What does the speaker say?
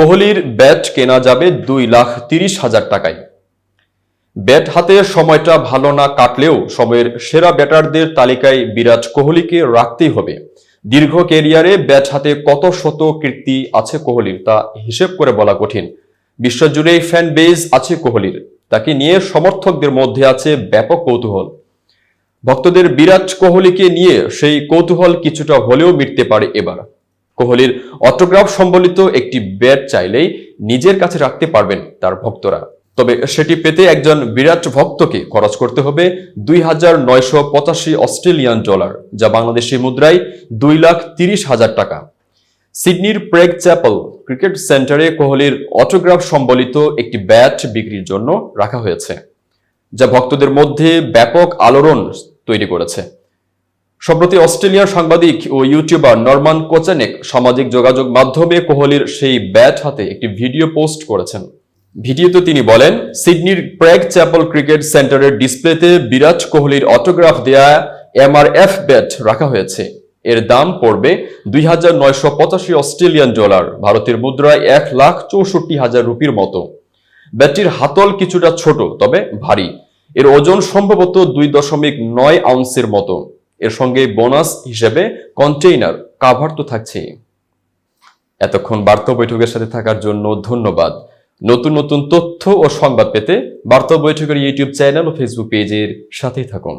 কোহলির ব্যাট কেনা যাবে দুই লাখ তিরিশ হাজার টাকায়। ব্যাট হাতে সময়টা ভালো না কাটলেও সময়ের সেরা ব্যাটারদের তালিকায় বিরাট কোহলিকে রাখতেই হবে। দীর্ঘ কেরিয়ারে ব্যাট হাতে কত শত কীর্তি আছে কোহলির তা হিসেব করে বলা কঠিন। বিশ্বজুড়ে ফ্যান বেজ আছে কোহলির। তাকে নিয়ে সমর্থকদের মধ্যে আছে ব্যাপক কৌতূহল। ভক্তদের বিরাট কোহলিকে নিয়ে সেই কৌতূহল কিছুটা হলেও মিটতে পারে এবার। কোহলির অটোগ্রাফ সম্বলিত একটি ব্যাট চাইলেই নিজের কাছে রাখতে পারবেন তার ভক্তরা। তবে সেটি পেতে একজন বিরাট ভক্তকে খরচ করতে হবে দুই হাজার নয়শো পঁচাশি অস্ট্রেলিয়ান ডলার, যা বাংলাদেশি মুদ্রায় দুই লাখ তিরিশ হাজার টাকা। সিডনির প্রেগ চ্যাপল ক্রিকেট সেন্টারে কোহলির অটোগ্রাফ সম্বলিত একটি ব্যাট বিক্রির জন্য রাখা হয়েছে, যা ভক্তদের মধ্যে ব্যাপক আলোড়ন তৈরি করেছে। সম্প্রতি অস্ট্রেলিয়ার সাংবাদিক ও ইউটিউবার নরমান কোচানেক সামাজিক যোগাযোগ মাধ্যমে কোহলির সেই ব্যাট হাতে একটি ভিডিও পোস্ট করেছেন। ভিডিওতে তিনি বলেন, সিডনির প্র্যাগ চ্যাপল ক্রিকেট সেন্টারের ডিসপ্লেতে বিরাট কোহলির অটোগ্রাফ দেয়া এমআরএফ ব্যাট রাখা হয়েছে। এর দাম পড়বে দুই হাজার নয়শো পঁচাশি অস্ট্রেলিয়ান ডলার, ভারতের মুদ্রায় এক লাখ চৌষট্টি হাজার রুপির মতো। ব্যাটটির হাতল কিছুটা ছোট, তবে ভারী। এর ওজন সম্ভবত দুই দশমিক নয় আউন্সের মতো। এর সঙ্গে বোনাস হিসেবে কন্টেইনার কাভার তো থাকছেই। এতক্ষণ বার্তা বৈঠকের সাথে থাকার জন্য ধন্যবাদ। নতুন নতুন তথ্য ও সংবাদ পেতে বার্তা বৈঠকের ইউটিউব চ্যানেল ও ফেসবুক পেজের সাথেই থাকুন।